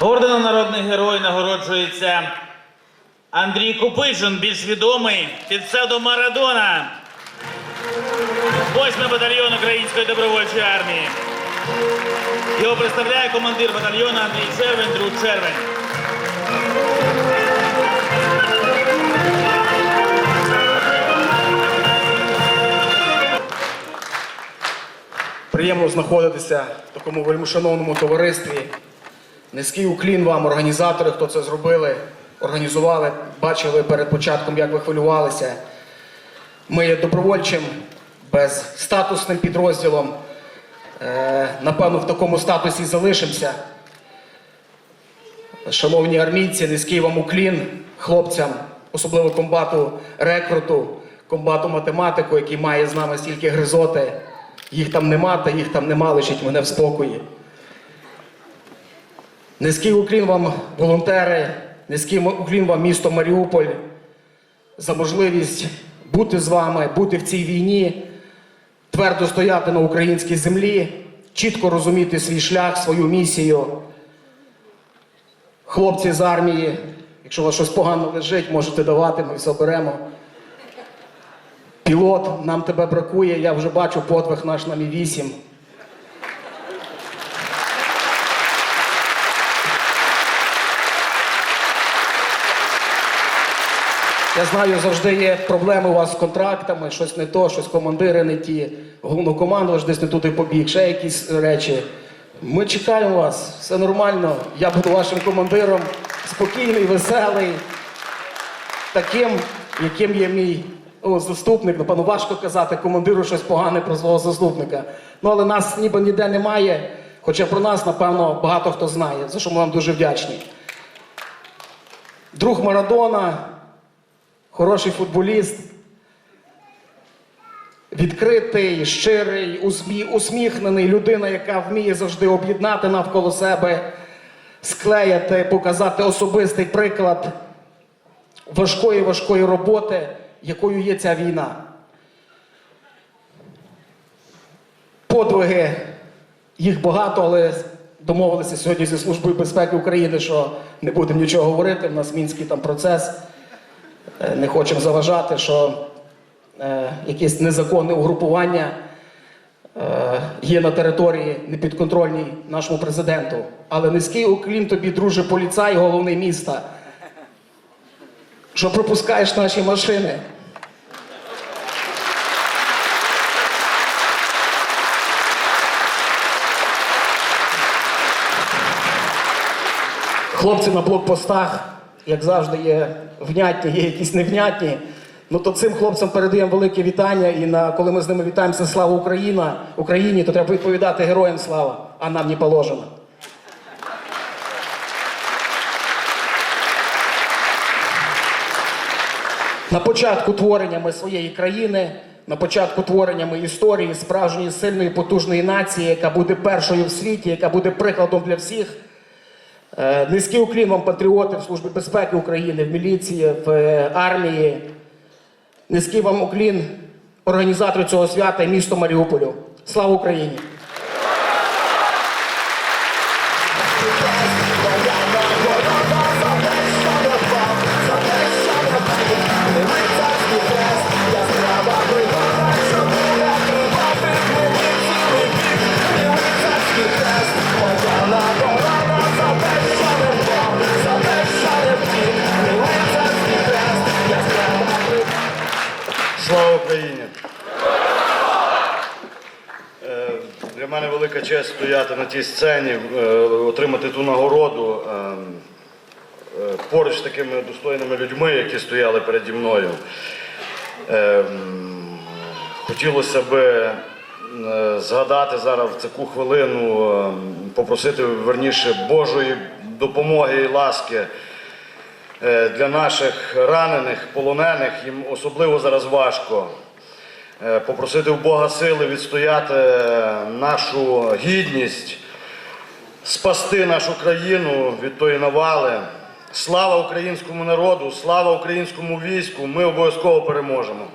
Орденом народний герой нагороджується Андрій Купичин, більш відомий під псевдо Марадона. Восьмий батальйон Української добровольчої армії. Його представляє командир батальйону Андрій Червень, друг Червень. Приємно знаходитися в такому вельмишановному товаристві. Низький уклін вам, організатори, хто це зробили, організували, бачили перед початком, як ви хвилювалися. Ми є добровольчим, безстатусним підрозділом. Е, напевно, в такому статусі залишимося. Шановні армійці, низький вам уклін хлопцям, особливо комбату рекруту, комбату математику, який має з нами стільки гризоти. Їх там нема, та їх там нема, лишіть мене в спокої. Низький уклін вам, волонтери, низький уклін вам місто Маріуполь за можливість бути з вами, бути в цій війні, твердо стояти на українській землі, чітко розуміти свій шлях, свою місію. Хлопці з армії, якщо у вас щось погано лежить, можете давати, ми все беремо. Пілот, нам тебе бракує, я вже бачу подвиг наш на Мі-8. Я знаю, завжди є проблеми у вас з контрактами, щось не то, щось командири не ті, головнокомандувач десь не туди побіг, ще якісь речі. Ми чекаємо вас, все нормально. Я буду вашим командиром, спокійний, веселий, таким, яким є мій о, заступник. Напевно, важко казати командиру щось погане про свого заступника. Ну, але нас ніби ніде немає, хоча про нас, напевно, багато хто знає, за що ми вам дуже вдячні. Друг Марадона, хороший футболіст, відкритий, щирий, усмі- усміхнений, людина, яка вміє завжди об'єднати навколо себе, склеяти, показати особистий приклад важкої важкої роботи, якою є ця війна. Подвиги, їх багато, але домовилися сьогодні зі Службою безпеки України, що не будемо нічого говорити. У нас мінський там процес. Е, Не хочемо заважати, що е, якесь незаконне угрупування е, є на території непідконтрольній нашому президенту. Але низький уклін тобі, друже, поліцай, головний міста що пропускаєш наші машини. Хлопці на блокпостах, як завжди, є внятні, є якісь невнятні. Ну то цим хлопцям передаємо велике вітання. І на коли ми з ними вітаємося слава Україна, Україні, то треба відповідати героям слава, а нам не положено. На початку творення ми своєї країни, на початку творення ми історії справжньої сильної потужної нації, яка буде першою в світі, яка буде прикладом для всіх. Е, Низький уклін вам патріоти в Службі безпеки України, в міліції, в е, армії. Низький вам уклін організатору цього свята і місто Маріуполю. Слава Україні! Велика честь стояти на тій сцені, е, отримати ту нагороду е, е, поруч з такими достойними людьми, які стояли переді мною. Е, Хотілося би е, згадати зараз в таку хвилину, е, попросити верніше Божої допомоги і ласки для наших ранених, полонених, їм особливо зараз важко. Е, Попросити в Бога сили відстояти е, нашу гідність, спасти нашу країну від тої навали. Слава українському народу, слава українському війську! Ми обов'язково переможемо.